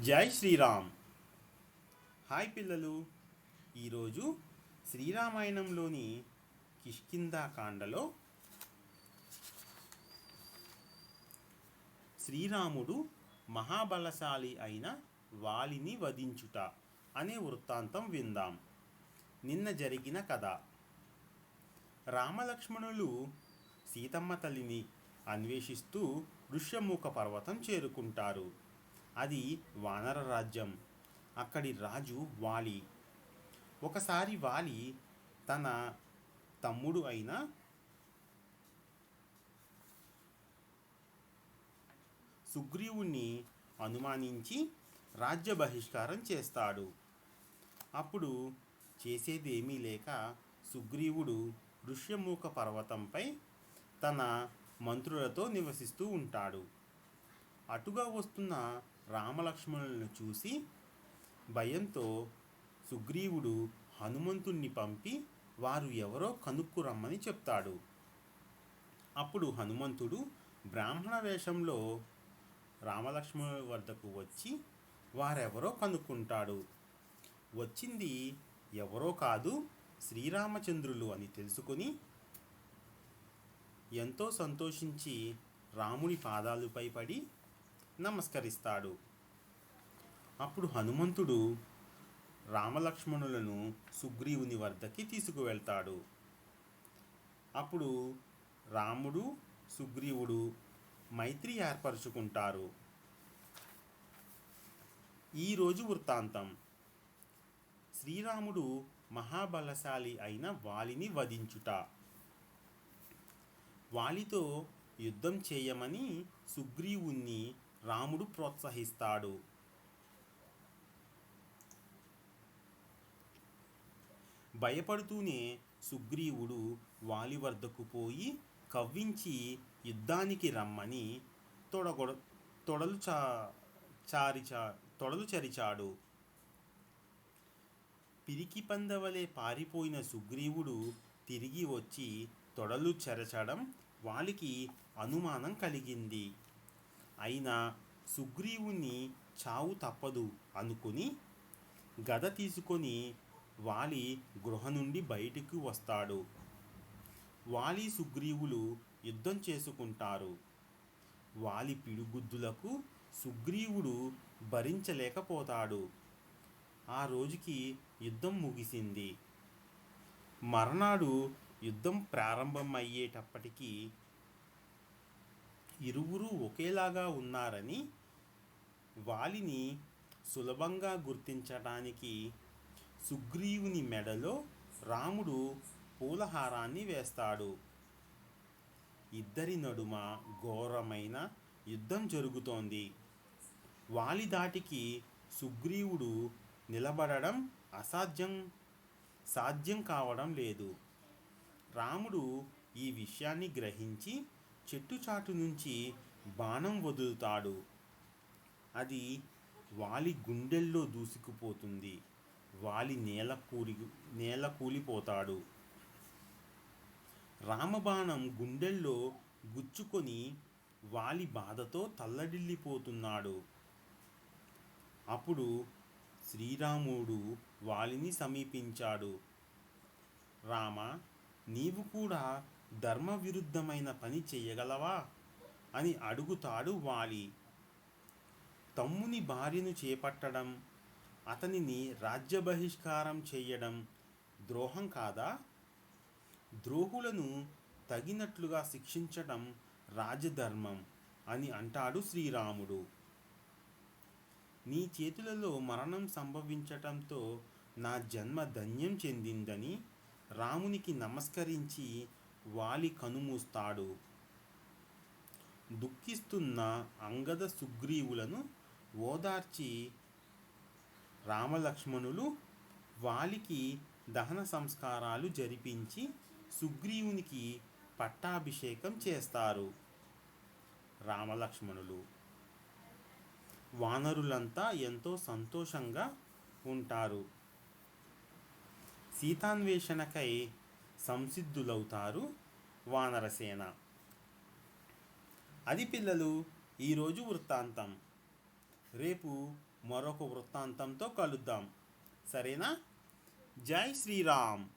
జై శ్రీరామ్. హాయ్ పిల్లలు. ఈరోజు శ్రీరామాయణంలోని కిష్కిందాకాండలో శ్రీరాముడు మహాబలశాలి అయిన వాలిని వధించుట అనే వృత్తాంతం విందాం. నిన్న జరిగిన కథ. రామలక్ష్మణులు సీతమ్మ తల్లిని అన్వేషిస్తూ ఋష్యముఖ పర్వతం చేరుకుంటారు. అది వానర రాజ్యం. అక్కడి రాజు వాలి. ఒకసారి వాలి తన తమ్ముడు అయిన సుగ్రీవుణ్ణి అనుమానించి రాజ్య బహిష్కారం చేస్తాడు. అప్పుడు చేసేదేమీ లేక సుగ్రీవుడు ఋష్యమూక పర్వతంపై తన మంత్రులతో నివసిస్తూ ఉంటాడు. అటుగా వస్తున్న రామలక్ష్మణులను చూసి భయంతో సుగ్రీవుడు హనుమంతుణ్ణి పంపి వారు ఎవరో కనుక్కురమ్మని చెప్తాడు. అప్పుడు హనుమంతుడు బ్రాహ్మణ వేషంలో రామలక్ష్మణుల వద్దకు వచ్చి వారెవరో కనుక్కుంటాడు. వచ్చింది ఎవరో కాదు శ్రీరామచంద్రులు అని తెలుసుకొని ఎంతో సంతోషించి రాముని పాదాలపై పడి నమస్కరిస్తాడు. అప్పుడు హనుమంతుడు రామలక్ష్మణులను సుగ్రీవుని వద్దకి తీసుకువెళ్తాడు. అప్పుడు రాముడు సుగ్రీవుడు మైత్రి ఏర్పరచుకుంటారు. ఈరోజు వృత్తాంతం. శ్రీరాముడు మహాబలశాలి అయిన వాలిని వధించుట. వాలితో యుద్ధం చేయమని సుగ్రీవుణ్ణి రాముడు ప్రోత్సహిస్తాడు. భయపడుతూనే సుగ్రీవుడు వాలి వద్దకు పోయి కవ్వించి యుద్ధానికి రమ్మని తొడగొడ తొడలు చా చారిచా తొడలు చరిచాడు. పిరికి పందవలే పారిపోయిన సుగ్రీవుడు తిరిగి వచ్చి తొడలు చెరచడం వాలికి అనుమానం కలిగింది. అయినా సుగ్రీవుని చావు తప్పదు అనుకుని గద తీసుకొని వాలి గృహ నుండి బయటికి వస్తాడు. వాలి సుగ్రీవులు యుద్ధం చేసుకుంటారు. వాలి పిడుగుద్దులకు సుగ్రీవుడు భరించలేకపోతాడు. ఆ రోజుకి యుద్ధం ముగిసింది. మర్నాడు యుద్ధం ప్రారంభమయ్యేటప్పటికీ ఇరువురు ఒకేలాగా ఉన్నారని వాలిని సులభంగా గుర్తించడానికి సుగ్రీవుని మెడలో రాముడు పూలహారాన్ని వేస్తాడు. ఇద్దరి నడుమ ఘోరమైన యుద్ధం జరుగుతోంది. వాలి దాటికి సుగ్రీవుడు నిలబడడం అసాధ్యం సాధ్యం కావడం లేదు. రాముడు ఈ విషయాన్ని గ్రహించి చెట్టు చాటు నుంచి బాణం వదులుతాడు. అది వాలి గుండెల్లో దూసుకుపోతుంది. వాలి నేల కూలి నేల కూలిపోతాడు. రామబాణం గుండెల్లో గుచ్చుకొని వాలి బాధతో తల్లడిల్లిపోతున్నాడు. అప్పుడు శ్రీరాముడు వాలిని సమీపించాడు. రామ నీవు కూడా ధర్మ విరుద్ధమైన పని చేయగలవా? అని అడుగుతాడు వాలి. తమ్ముని భార్యను చేపట్టడం అతనిని రాజ్య బహిష్కారం చేయడం ద్రోహం కాదా? ద్రోహులను తగినట్లుగా శిక్షించడం రాజధర్మం అని అంటాడు శ్రీరాముడు. నీ చేతులలో మరణం సంభవించటంతో నా జన్మ ధన్యం చెందిందని రామునికి నమస్కరించి వాలి కనుమూస్తాడు. దుఃఖిస్తున్న అంగద సుగ్రీవులను ఓదార్చి రామలక్ష్మణులు వాలికి దహన సంస్కారాలు జరిపించి సుగ్రీవునికి పట్టాభిషేకం చేస్తారు. రామలక్ష్మణులు వానరులంతా ఎంతో సంతోషంగా ఉంటారు. సీతాన్వేషణకై సంసిద్ధులవుతారు వానరసేన అది పిల్లలు ఈరోజు వృత్తాంతం. రేపు మరొక వృత్తాంతంతో కలుద్దాం. సరేనా? జై శ్రీరామ్.